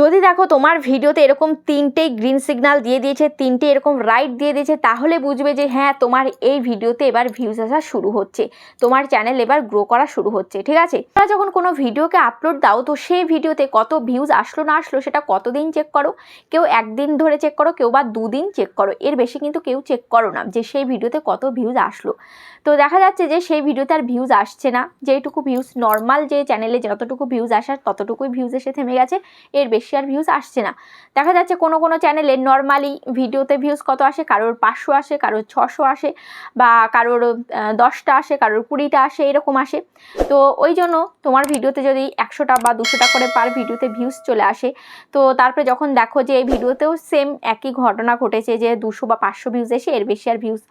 যদি দেখো তোমার ভিডিওতে এরকম তিনটেই গ্রিন সিগন্যাল দিয়ে দিয়েছে, তিনটে এরকম রাইট দিয়ে দিয়েছে, তাহলে বুঝবে যে হ্যাঁ তোমার এই ভিডিওতে এবার ভিউজ আসা শুরু হচ্ছে। তোমার চ্যানেল এবার গ্রো করা শুরু হচ্ছে, ঠিক আছে? তোমরা যখন কোনো ভিডিওকে আপলোড দাও, তো সেই ভিডিওতে কত ভিউজ আসলো না আসলো সেটা কতদিন চেক করো? কেউ একদিন ধরে চেক করো, কেউ বা দুদিন চেক করো। এর বেশি কিন্তু কেউ চেক করো না যে সেই ভিডিওতে কত ভিউজ আসলো। তো দেখা যাচ্ছে যে সেই ভিডিওতে আর ভিউজ আসছে না। যেটুকু ভিউজ নর্মাল যে চ্যানেলে যতটুকু ভিউজ আসার, ততটুকুই ভিউজ এসে থেমে গেছে। এর বেশি আর ভিউজ আসছে না। দেখা যাচ্ছে কোনো কোনো চ্যানেলে নর্মালি ভিডিওতে ভিউজ কত আসে? কারোর পাঁচশো আসে, কারোর ছশো আসে বা কারোর দশটা আসে, কারোর কুড়িটা আসে, এরকম আসে। তো ওই জন্য তোমার ভিডিওতে যদি একশোটা বা দুশোটা করে পার ভিডিওতে ভিউজ চলে আসে, তো তারপরে যখন দেখো যে এই ভিডিওতেও সেম একই ঘটনা ঘটেছে যে দুশো বা পাঁচশো ভিউজ এসে এর বেশি আর ভিউজ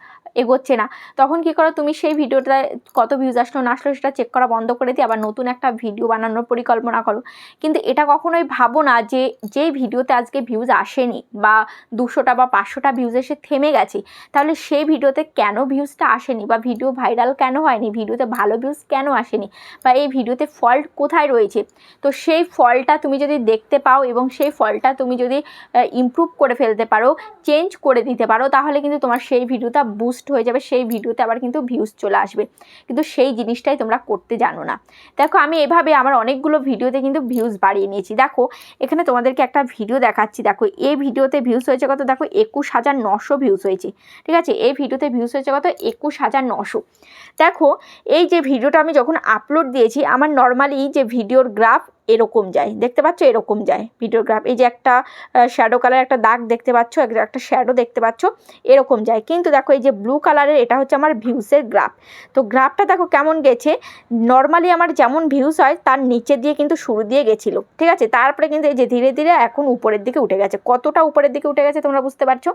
এগোচ্ছে না। তখন কি করো, তুমি সেই ভিডিওটা কত ভিউজ আসলো, না আসলো, সেটা চেক করা বন্ধ করে দিয়ে আবার নতুন একটা ভিডিও বানানোর পরিকল্পনা করো। কিন্তু এটা কখনোই ভাবো না যে যেই ভিডিওতে আজকে ভিউজ আসেনি বা দুশোটা বা পাঁচশোটা ভিউজ এসে থেমে গেছে, তাহলে সেই ভিডিওতে কেন ভিউজটা আসেনি বা ভিডিও ভাইরাল কেন হয়নি ভিডিওতে ভালো ভিউজ কেন আসেনি বা এই ভিডিওতে ফল্ট কোথায় রয়েছে? তো সেই ফলটা তুমি যদি দেখতে পাও এবং সেই ফলটা তুমি যদি ইমপ্রুভ করে ফেলতে পারো চেঞ্জ করে দিতে পারো, তাহলে কিন্তু তোমার সেই ভিডিওটা বুস্ট হয়ে যাবে, সেই ভিডিওতে আবার কিন্তু ভিউজ চলে আসবে। কিন্তু সেই জিনিসটাই তোমরা করতে জানো না। দেখো, আমি এভাবে আমার অনেকগুলো ভিডিওতে কিন্তু ভিউজ বাড়িয়ে নিয়েছি। দেখো, এখানে তোমাদেরকে একটা ভিডিও দেখাচ্ছি। দেখো, এই ভিডিওতে ভিউস হয়েছে কত? দেখো, একুশ হাজার নশো ভিউস হয়েছে। ঠিক আছে? এই ভিডিওতে ভিউস হয়েছে কত? একুশ হাজার নশো। দেখো, এই যে ভিডিওটা আমি যখন আপলোড দিয়েছি, আমার নর্মালি যে ভিডিওর গ্রাফ এরকম যায়। দেখতে পাচ্ছ? এরকম যায়। ভিডিওর গ্রাফ। এই যে একটা শ্যাডো কালার একটা দাগ দেখতে পাচ্ছ একটা শ্যাডো দেখতে পাচ্ছ, এরকম যায়। কিন্তু দেখো, এই যে ব্লু কালারের এটা হচ্ছে আমার ভিউসের গ্রাফ তো গ্রাফটা দেখো কেমন গেছে? নর্মালি আমার যেমন ভিউস হয়, তার নিচে দিয়ে কিন্তু শুরু দিয়ে গেছিল। ঠিক আছে? তারপরে কিন্তু এই যে ধীরে ধীরে এখন উপরের দিকে উঠে গেছে। কতটা উপরের দিকে উঠে গেছে তোমরা বুঝতে পারছ?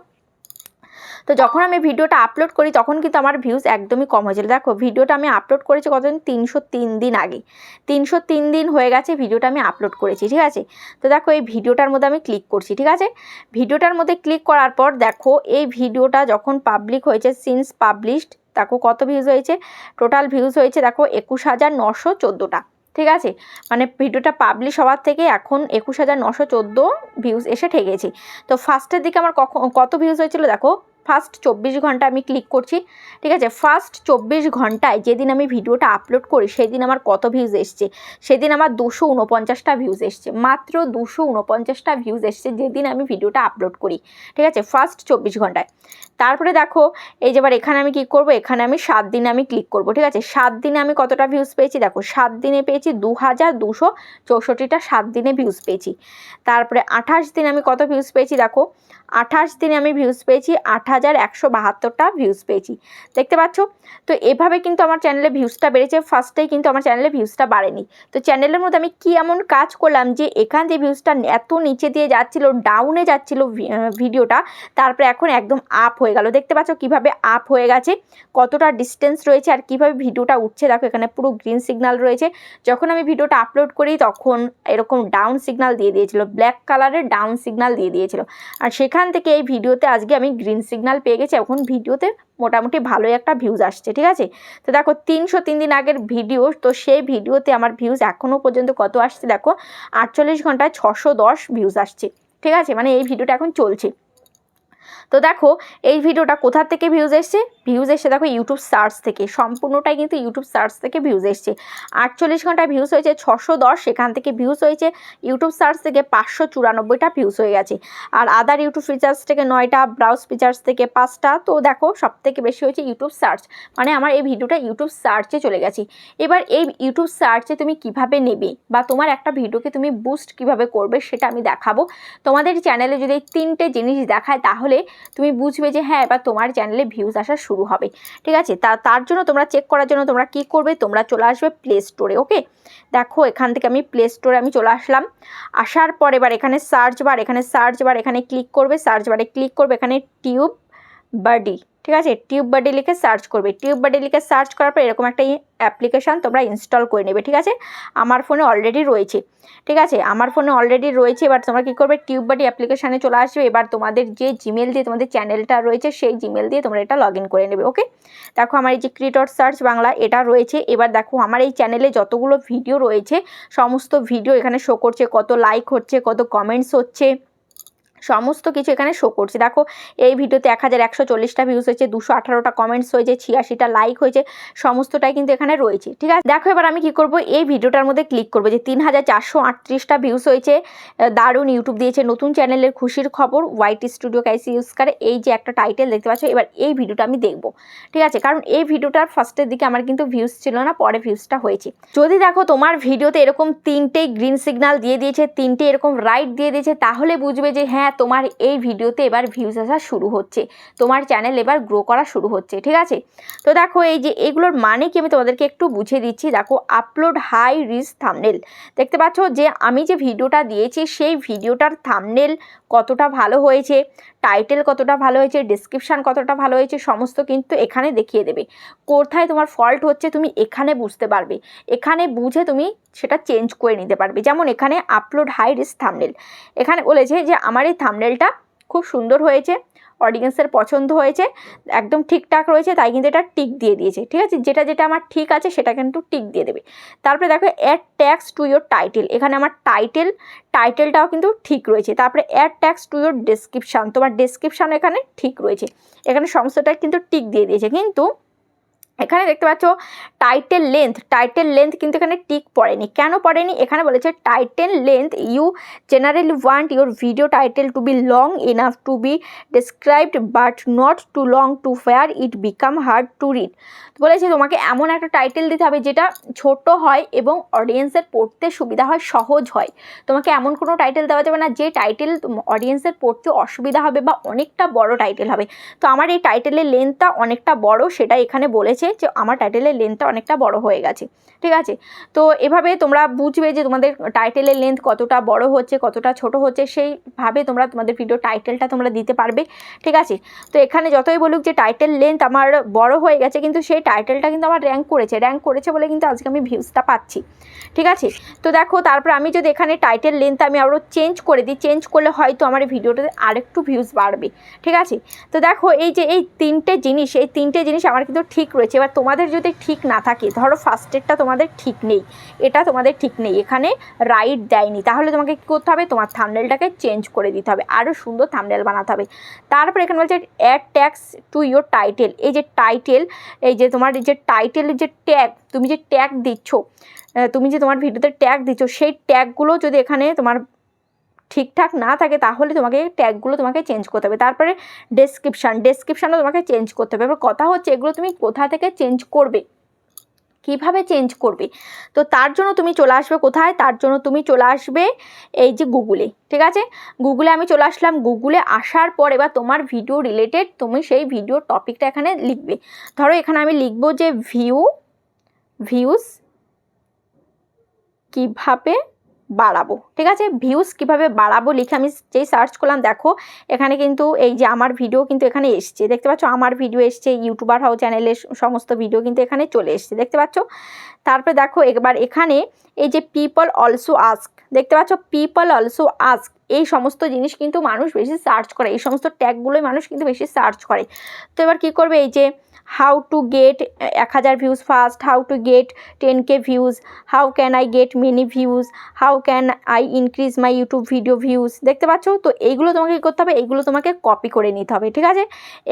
তো যখন আমি ভিডিওটা আপলোড করি, তখন কিন্তু আমার ভিউজ একদমই কম হয়েছিল দেখো, ভিডিওটা আমি আপলোড করেছি কতদিন? তিনশো তিন দিন আগে। তিনশো তিন দিন হয়ে গেছে ভিডিওটা আমি আপলোড করেছি, ঠিক আছে? তো দেখো, এই ভিডিওটার মধ্যে আমি ক্লিক করছি, ঠিক আছে? ভিডিওটার মধ্যে ক্লিক করার পর দেখো, এই ভিডিওটা যখন পাবলিক হয়েছে সিন্স পাবলিশড দেখো কত ভিউজ হয়েছে? টোটাল ভিউজ হয়েছে, দেখো, একুশ হাজার নশো চোদ্দোটা, ঠিক আছে? মানে ভিডিওটা পাবলিশ হওয়ার থেকে এখন একুশ হাজার নশো চোদ্দ ভিউজ এসে ঠেকেছি। তো ফার্স্টের দিকে আমার কত ভিউজ হয়েছিল দেখো? ফার্স্ট চব্বিশ ঘণ্টা আমি ক্লিক করছি, ঠিক আছে? ফার্স্ট চব্বিশ ঘন্টায় যেদিন আমি ভিডিওটা আপলোড করি, সেদিন আমার কত ভিউজ এসছে? সেদিন আমার দুশো উনপঞ্চাশটা ভিউজ এসছে। মাত্র দুশো উনপঞ্চাশটা ভিউজ এসছে যেদিন আমি ভিডিওটা আপলোড করি, ঠিক আছে? ফার্স্ট চব্বিশ ঘন্টায়। তারপরে দেখো, এই যে এবার এখানে আমি কি করব? এখানে আমি সাত দিনে আমি ক্লিক করব, ঠিক আছে? সাত দিনে আমি কতটা ভিউজ পেয়েছি? দেখো, সাত দিনে পেয়েছি দু হাজার দুশো চৌষট্টিটা সাত দিনে ভিউজ পেয়েছি। তারপরে আঠাশ দিন আমি কত ভিউজ পেয়েছি? দেখো আঠাশ দিনে আমি ভিউজ পেয়েছি আট হাজার একশো বাহাত্তরটা ভিউজ পেয়েছি। দেখতে পাচ্ছ? তো এভাবে কিন্তু আমার চ্যানেলে ভিউজটা বেড়েছে। ফার্স্টেই কিন্তু আমার চ্যানেলে ভিউজটা বাড়েনি। তো চ্যানেলের মধ্যে আমি কী এমন কাজ করলাম যে এখান যে ভিউজটা এত নিচে দিয়ে যাচ্ছিল ডাউনে যাচ্ছিল ভিডিওটা তারপরে এখন একদম আপ হয়ে গেল। দেখতে পাচ্ছ কীভাবে আপ হয়ে গেছে, কতটা ডিস্টেন্স রয়েছে আর কীভাবে ভিডিওটা উঠছে। দেখো এখানে পুরো গ্রিন সিগনাল রয়েছে। যখন আমি ভিডিওটা আপলোড করি, তখন এরকম ডাউন সিগনাল দিয়ে দিয়েছিল। ব্ল্যাক কালারের ডাউন সিগনাল দিয়ে দিয়েছিল। আর সেখান থেকে এই ভিডিওতে আজকে আমি গ্রিন সিগন্যাল পেয়ে গেছি। এখন ভিডিওতে মোটামুটি ভালোই একটা ভিউজ আসছে, ঠিক আছে? তো দেখো, তিনশো তিন দিন আগের ভিডিও তো সেই ভিডিওতে আমার ভিউজ এখনও পর্যন্ত কত আসছে দেখো? আটচল্লিশ ঘন্টায় ছশো দশ ভিউজ আসছে, ঠিক আছে? মানে এই ভিডিওটা এখন চলছে। তো দেখো, এই ভিডিওটা কোথা থেকে ভিউজ এসছে? ভিউজ এসছে, দেখো ইউটিউব সার্চ থেকে, সম্পূর্ণটাই কিন্তু ইউটিউব সার্চ থেকে ভিউজ এসছে। আটচল্লিশ ঘন্টায় ভিউজ হয়েছে ছশো দশ সেখান থেকে ভিউজ হয়েছে ইউটিউব সার্চ থেকে পাঁচশো চুরানব্বইটা ভিউজ হয়ে গেছে। আর আদার ইউটিউব ফিচার্স থেকে নয়টা ব্রাউজ ফিচার্স থেকে পাঁচটা, তো দেখো সব থেকে বেশি হয়েছে ইউটিউব সার্চ মানে আমার এই ভিডিওটা ইউটিউব সার্চে চলে গেছে। এবার এই ইউটিউব সার্চে তুমি কীভাবে নেবে বা তোমার একটা ভিডিওকে তুমি বুস্ট কীভাবে করবে সেটা আমি দেখাবো। তোমাদের চ্যানেলে যদি তিনটে জিনিস দেখায়, তাহলে তুমি বুঝবে যে হ্যাঁ এবার তোমার চ্যানেলে ভিউজ আসা শুরু হবে। ঠিক আছে? তা, তার জন্য তোমরা চেক করার জন্য তোমরা কি করবে? তোমরা চলে আসবে প্লে স্টোরে ওকে দেখো, এখান থেকে আমি প্লে স্টোরে আমি চলে আসলাম। আসার পর এবার এখানে সার্চ বার এখানে সার্চ বার এখানে ক্লিক করবে। সার্চ বারে ক্লিক করবে এখানে টিউব বার্ডি ঠিক আছে? টিউব বাডি লিখে সার্চ করবে। টিউব বাডি লিখে সার্চ করার পর এরকম একটা অ্যাপ্লিকেশান তোমরা ইনস্টল করে নেবে, ঠিক আছে? আমার ফোনে অলরেডি রয়েছে, ঠিক আছে? আমার ফোনে অলরেডি রয়েছে এবার তোমরা কী করবে? টিউব বাডি অ্যাপ্লিকেশানে চলে আসবে। এবার তোমাদের যে জিমেল দিয়ে তোমাদের চ্যানেলটা রয়েছে, সেই জিমেল দিয়ে তোমরা এটা লগ করে নেবে ওকে দেখো আমার এই যে ক্রিয়েটর সার্চ বাংলা এটা রয়েছে। এবার দেখো আমার এই চ্যানেলে যতগুলো ভিডিও রয়েছে, সমস্ত ভিডিও এখানে শো করছে। কত লাইক হচ্ছে, কত কমেন্টস হচ্ছে সমস্ত কিছু এখানে শো করছে। দেখো, এই ভিডিওতে এক হাজার একশো চল্লিশটা ভিউজ হয়েছে, দুশো আঠারোটা কমেন্টস হয়েছে, ছিয়াশিটা লাইক হয়েছে, সমস্তটাই কিন্তু এখানে রয়েছে, ঠিক আছে? দেখো, এবার আমি কি করব? এই ভিডিওটার মধ্যে ক্লিক করব যে তিন হাজার চারশো আটত্রিশটা ভিউজ হয়েছে দারুণ ইউটিউব দিয়েছে, নতুন চ্যানেলের খুশির খবর হোয়াইট স্টুডিও কাইসি ইউজ করে, এই যে একটা টাইটেল দেখতে পাচ্ছ, এবার এই ভিডিওটা আমি দেখব, ঠিক আছে? কারণ এই ভিডিওটার ফার্স্টের দিকে আমার কিন্তু ভিউজ ছিল না, পরে ভিউজটা হয়েছে। যদি দেখো, তোমার ভিডিওতে এরকম তিনটেই গ্রিন সিগন্যাল দিয়ে দিয়েছে, তিনটে এরকম রাইট দিয়ে দিয়েছে, তাহলে বুঝবে যে হ্যাঁ তোমার এই ভিডিওতে এবার ভিউজ আসা শুরু হচ্ছে। তোমার চ্যানেল এবার গ্রো করা শুরু হচ্ছে, ঠিক আছে? তো দেখো, এই যে এগুলোর মানে কি আমি তোমাদেরকে একটু বুঝিয়ে দিচ্ছি। দেখো আপলোড হাই রিচ থামনেল দেখতে পাচ্ছ যে আমি যে ভিডিওটা দিয়েছি, সেই ভিডিওটার থামনেল কতটা ভালো হয়েছে টাইটেল কতটা ভালো হয়েছে ডিসক্রিপশান কতটা ভালো হয়েছে, সমস্ত কিন্তু এখানে দেখিয়ে দেবে। কোথায় তোমার ফল্ট হচ্ছে, তুমি এখানে বুঝতে পারবে। এখানে বুঝে তুমি সেটা চেঞ্জ করে নিতে পারবে। যেমন এখানে আপলোড হাই রিস্ক থামনেল এখানে বলেছে যে আমার এই থামনেলটা খুব সুন্দর হয়েছে অডিয়েন্সের পছন্দ হয়েছে, একদম ঠিকঠাক রয়েছে, তাই কিন্তু এটা টিক দিয়ে দিয়েছে, ঠিক আছে? যেটা যেটা আমার ঠিক আছে, সেটা কিন্তু টিক দিয়ে দেবে। তারপরে দেখো add tags to your title এখানে আমার টাইটেল টাইটেলটাও কিন্তু ঠিক রয়েছে, তারপরে add tags to your description তোমার ডেসক্রিপশান এখানে ঠিক রয়েছে, এখানে সমস্তটা কিন্তু টিক দিয়ে দিয়েছে, কিন্তু এখানে দেখতে পাচ্ছ টাইটেল লেন্থ টাইটেল লেন্থ কিন্তু এখানে টিক পড়েনি। কেন পড়েনি? এখানে বলেছে title length you generally want your video title to be long enough to be described but not too long to fair it become hard to read বলেছে তোমাকে এমন একটা টাইটেল দিতে হবে যেটা ছোট হয় এবং অডিয়েন্সের পড়তে সুবিধা হয়, সহজ হয়। তোমাকে এমন কোনো টাইটেল দেওয়া যাবে না যে টাইটেল অডিয়েন্সের পড়তে অসুবিধা হবে বা অনেকটা বড় টাইটেল হবে। তো আমার এই টাইটেলের লেন্থটা অনেকটা বড় সেটা এখানে বলেছে। যে আমার টাইটেলের লেন্থটা অনেকটা বড় হয়ে গেছে, ঠিক আছে? তো এভাবে তোমরা বুঝবে যে তোমাদের টাইটেলের লেন্থ কতটা বড় হচ্ছে, কতটা ছোট হচ্ছে, সেইভাবে তোমরা তোমাদের ভিডিও টাইটেলটা তোমরা দিতে পারবে, ঠিক আছে? তো এখানে যতই বলুক যে টাইটেল লেন্থ আমার বড় হয়ে গেছে, কিন্তু সেই টাইটেলটা কিন্তু আমার র্যাঙ্ক করেছে র্যাঙ্ক করেছে বলে কিন্তু আজকে আমি ভিউজটা পাচ্ছি, ঠিক আছে? তো দেখো, তারপর আমি যদি এখানে টাইটেল লেন্থ আমি আরও চেঞ্জ করে দিই চেঞ্জ করলে হয়তো আমার ভিডিওটাতে আরেকটু ভিউজ বাড়বে, ঠিক আছে? তো দেখো, এই যে এই তিনটে জিনিস, এই তিনটে জিনিস আমার কিন্তু ঠিক রয়েছে। এবার তোমাদের যদি ঠিক না থাকে, ধরো ফার্স্টেরটা তোমাদের ঠিক নেই, এটা তোমাদের ঠিক নেই, এখানে রাইট দেয়নি, তাহলে তোমাকে কী করতে হবে? তোমার থামনেলটাকে চেঞ্জ করে দিতে হবে আরও সুন্দর থামনেল বানাতে হবে। তারপর এখানে বলছে add tags to your title এই যে টাইটেল এই যে তোমার যে টাইটেলের যে ট্যাগ তুমি যে ট্যাগ দিচ্ছ তুমি যে তোমার ভিডিওতে ট্যাগ দিচ্ছ, সেই ট্যাগগুলো যদি এখানে তোমার ঠিকঠাক না থাকে, তাহলে তোমাকে ট্যাগগুলো তোমাকে চেঞ্জ করতে হবে। তারপরে ডেসক্রিপশান ডেসক্রিপশানও তোমাকে চেঞ্জ করতে হবে। এবার কথা হচ্ছে, এগুলো তুমি কোথা থেকে চেঞ্জ করবে? কীভাবে চেঞ্জ করবে? তো তার জন্য তুমি চলে আসবে কোথায়? তার জন্য তুমি চলে আসবে এই যে গুগলে ঠিক আছে? গুগলে আমি চলে আসলাম। গুগলে আসার পর এবার তোমার ভিডিও রিলেটেড তুমি সেই ভিডিও টপিকটা এখানে লিখবে। ধরো এখানে আমি লিখব যে ভিউ ভিউস কীভাবে বাড়াবো, ঠিক আছে? ভিউজ কীভাবে বাড়াবো লিখে আমি যেই সার্চ করলাম, দেখো, এখানে কিন্তু এই যে আমার ভিডিও কিন্তু এখানে এসছে। দেখতে পাচ্ছ? আমার ভিডিও এসছে ইউটিউবার হাউ চ্যানেলের সমস্ত ভিডিও কিন্তু এখানে চলে এসছে, দেখতে পাচ্ছ? তারপরে দেখো, এবার এখানে এই যে পিপল অলসো আস্ক দেখতে পাচ্ছ? পিপল অলসো আস্ক এই সমস্ত জিনিস কিন্তু মানুষ বেশি সার্চ করে, এই সমস্ত ট্যাগগুলোই মানুষ কিন্তু বেশি সার্চ করে। তো এবার কী করবে? এই যে হাউ টু গেট এক হাজার views first how to get ten K views, how can I get many views, how can I increase my YouTube video views. দেখতে পাচ্ছ? তো এইগুলো তোমাকে কী করতে হবে? এইগুলো তোমাকে কপি করে নিতে হবে, ঠিক আছে?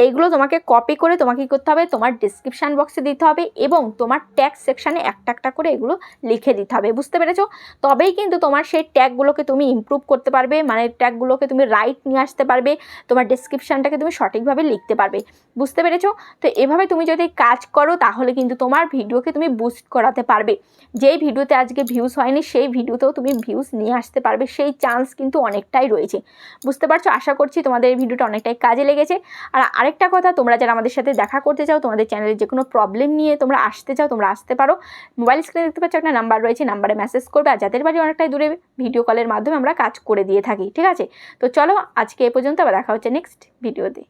এইগুলো তোমাকে কপি করে তোমাকে কী করতে হবে? তোমার ডিসক্রিপশান বক্সে দিতে হবে এবং তোমার ট্যাগ সেকশানে একটা একটা করে এগুলো লিখে দিতে হবে, বুঝতে পেরেছ? তবেই কিন্তু তোমার সেই ট্যাগগুলোকে তুমি ইমপ্রুভ করতে পারবে মানে ট্যাগগুলোকে তুমি রাইট নিয়ে আসতে পারবে, তোমার ডিসক্রিপশানটাকে তুমি সঠিকভাবে লিখতে পারবে, বুঝতে পেরেছ? তো এভাবে তুমি যদি কাজ করো, তাহলে কিন্তু তোমার ভিডিওকে তুমি বুস্ট করাতে পারবে। যেই ভিডিওতে আজকে ভিউজ হয়নি, সেই ভিডিওতেও তুমি ভিউজ নিয়ে আসতে পারবে। সেই চান্স কিন্তু অনেকটাই রয়েছে। বুঝতে পারছ? আশা করছি তোমাদের এই ভিডিওটা অনেকটাই কাজে লেগেছে। আর আরেকটা কথা, তোমরা যারা আমাদের সাথে দেখা করতে চাও, তোমাদের চ্যানেলে যে কোনো প্রবলেম নিয়ে তোমরা আসতে চাও, তোমরা আসতে পারো। মোবাইল স্ক্রিনে দেখতে পাচ্ছ একটা নাম্বার রয়েছে নাম্বারে মেসেজ করবে। আর যাদের বাড়ি অনেকটাই দূরে ভিডিও কলের মাধ্যমে আমরা কাজ করে দিয়ে থাকি, ঠিক আছে? তো চলো, আজকে এ পর্যন্ত, আবার দেখা হচ্ছে নেক্সট ভিডিওতে